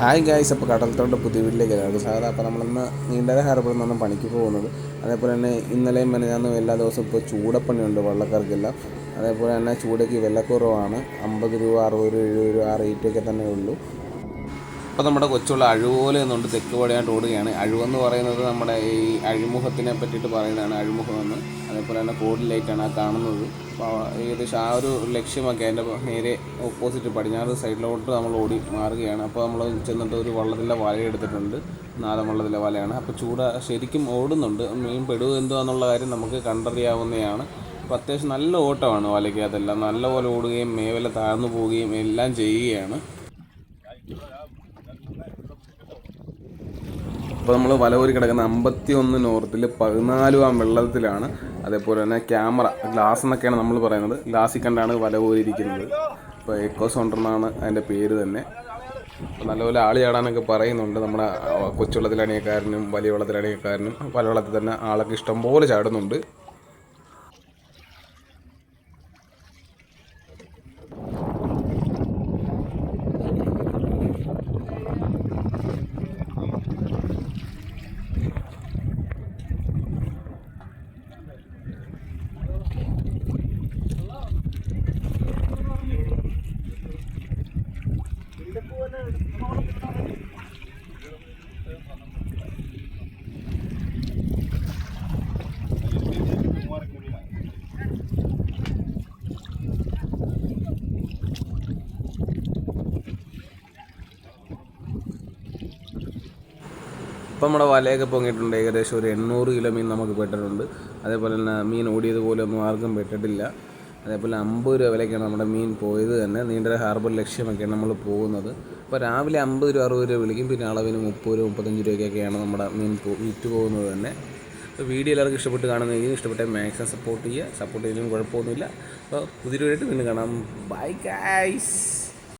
Hi guys അപ്പോൾ കടൽത്തോട്ട് പുതിയ വീട്ടിലേക്ക് എല്ലാവർക്കും സാധാരണ അപ്പോൾ നമ്മളിന്ന് നീണ്ടര ഹാർബറിൽ നിന്നാണ് പണിക്ക് പോകുന്നത്. അതേപോലെ തന്നെ ഇന്നലെയും മെനഞ്ഞാന്നും എല്ലാ ദിവസവും ഇപ്പോൾ ചൂടപ്പണിയുണ്ട് വള്ളക്കാർക്കെല്ലാം. അതേപോലെ തന്നെ ചൂടയ്ക്ക് വിലക്കുറവാണ്. അമ്പത് രൂപ അറുപത് രൂപ എഴുപത് രൂപ ആ റേറ്റൊക്കെ തന്നെ ഉള്ളൂ. അപ്പോൾ നമ്മുടെ കൊച്ചുള്ള അഴുപോലെ എന്നുണ്ട് തെക്ക് പടിയായിട്ട് ഓടുകയാണ്. അഴുവെന്ന് പറയുന്നത് നമ്മുടെ ഈ അഴിമുഖത്തിനെ പറ്റിയിട്ട് പറയുന്നതാണ് അഴിമുഖം എന്ന്. അതേപോലെ തന്നെ കോഡ് ലൈറ്റാണ് ആ കാണുന്നത്. ഏകദേശം ആ ഒരു ലക്ഷ്യമൊക്കെ അതിന്റെ നേരെ ഓപ്പോസിറ്റ് പടിഞ്ഞാറ് സൈഡിലോട്ട് നമ്മൾ ഓടി മാറുകയാണ്. അപ്പോൾ നമ്മൾ ചെന്നിട്ട് ഒരു വള്ളത്തിലെ വല എടുത്തിട്ടുണ്ട്. നാടൻ വള്ളത്തിലെ വലയാണ്. അപ്പോൾ ചൂട ശരിക്കും ഓടുന്നുണ്ട്. മീൻ പെടുക എന്തുവാന്നുള്ള കാര്യം നമുക്ക് കണ്ടറിയാവുന്നതാണ്. അപ്പോൾ അത്യാവശ്യം നല്ല ഓട്ടമാണ് വലയ്ക്കകത്തെല്ലാം. നല്ലപോലെ ഓടുകയും മേവല താഴ്ന്നു പോവുകയും എല്ലാം ചെയ്യുകയാണ്. അപ്പോൾ നമ്മൾ വലവൂരി കിടക്കുന്ന അമ്പത്തി ഒന്ന് നോർത്തിൽ പതിനാലും ആ വെള്ളത്തിലാണ് അതേപോലെ തന്നെ ക്യാമറ ഗ്ലാസ് എന്നൊക്കെയാണ് നമ്മൾ പറയുന്നത്. ഗ്ലാസ്സിൽ കണ്ടാണ് വലവൂരി ഇരിക്കുന്നത്. ഇപ്പോൾ എക്കോ സൗണ്ടർ എന്നാണ് അതിന്റെ പേര് തന്നെ. നല്ലപോലെ ആളി ചാടാനൊക്കെ പറയുന്നുണ്ട് നമ്മുടെ കൊച്ചുവെള്ളത്തിലണിയക്കാരനും വലിയ വെള്ളത്തിലണിയക്കാരനും പല വെള്ളത്തിൽ തന്നെ ആളൊക്കെ ഇഷ്ടംപോലെ ചാടുന്നുണ്ട്. ഇപ്പം നമ്മുടെ വലയൊക്കെ പൊങ്ങിയിട്ടുണ്ട്. ഏകദേശം ഒരു എണ്ണൂറ് കിലോ മീൻ നമുക്ക് പെട്ടിട്ടുണ്ട്. അതേപോലെ തന്നെ മീൻ ഓടിയതുപോലെ ഒന്നും ആർക്കും പെട്ടിട്ടില്ല. അതേപോലെ അമ്പത് രൂപ വിലയ്ക്കാണ് നമ്മുടെ മീൻ പോയത് തന്നെ. നീണ്ടര ഹാർബർ ലക്ഷ്യമൊക്കെയാണ് നമ്മൾ പോകുന്നത്. അപ്പോൾ രാവിലെ അമ്പത് രൂപ അറുപത് രൂപ വിളിക്കും. പിന്നെ അളവിന് മുപ്പത് രൂപ മുപ്പത്തഞ്ച് രൂപയ്ക്കൊക്കെയാണ് നമ്മുടെ മീൻ വിറ്റ് പോകുന്നത് തന്നെ. അപ്പോൾ വീഡിയോ എല്ലാവർക്കും ഇഷ്ടപ്പെട്ട് കാണുന്നെങ്കിൽ ഇഷ്ടപ്പെട്ട മാക്സിമം സപ്പോർട്ട് ചെയ്യുക. സപ്പോർട്ട് ചെയ്യുന്നതിനും കുഴപ്പമൊന്നുമില്ല. അപ്പോൾ പുതിയൊരു വീഡിയോ വീണ്ടും കാണാം. Bye guys